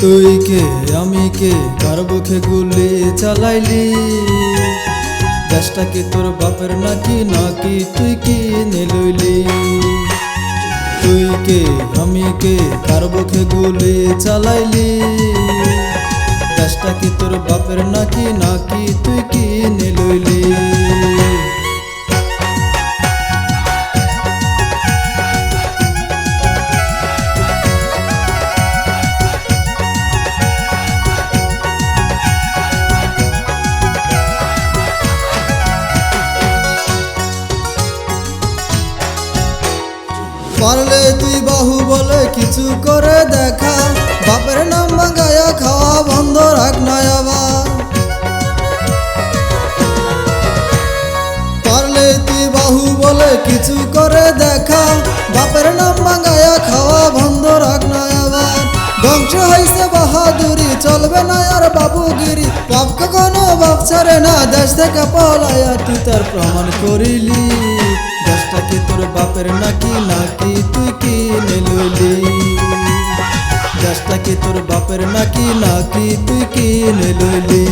তুই কে? আমি কে? কার বুকে গুলি চালাইলি? দেশটা কি তোর বাপের নাকি নাকি তুই কি নিলইলি? কে আমি কে কার বুকে গুলি চালাইলি। দেশটা কি তোর বাপের নাকি নাকি তুই কি নিলইলি পারলে কিছু করে দেখা। বাপের নাম বাঙ্গায়া খাওয়া বন্ধ রাখ না আবার। পারলে তুই বাহু বলে কিছু করে দেখা। বাপের নাম বাঙ্গায়া খাওয়া বন্ধ রাখ না আবার। ধ্বংস হয়েছে বাহাদুরি, চলবে না আর বাবুগিরি। বাপ কখনো বাপ ছাড়ে না, দেশ থেকে পলায়া তুই তার প্রমাণ করিলি। দেশটা কি তোর বাপের নাকি নাকি তুই কি কি নিলইলি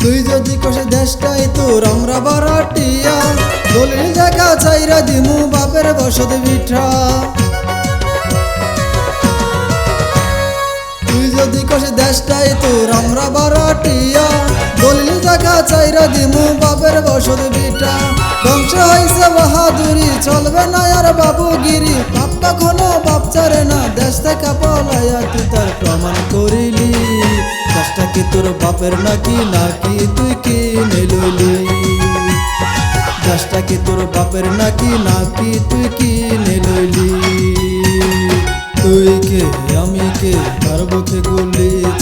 তুই যদি কষে দেশটাই তোর, আমরা বারাটিয়া। দলিল জায়গা চাইরা দিমু বাপের বসত বিঠা। বারাটিয়া চাইরা দিমু বসত বিঠা ধ্বংস হয়েছে বাহাদুরি, চলবে না আর বাবুগিরি। বাপ চারে না, দেশ থেকে পলায়া তুই তার প্রমাণ করিলি। কি তোর বাপের নাকি নাকি তুই কি নিলইলি দেশটা কি তোর বাপের নাকি নাকি তুই কি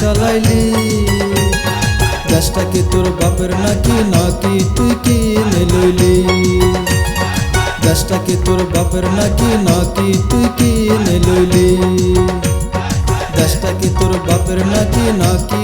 চালাইলি? গ্যাসটাকে তোর বাপের নাকি নাকি তুই কি লইলি? গ্যাসটাকে তোর বাপের নাকি নাকি তুই কি লইলি? গ্যাসটাকে তোর বাপের নাকি নাকি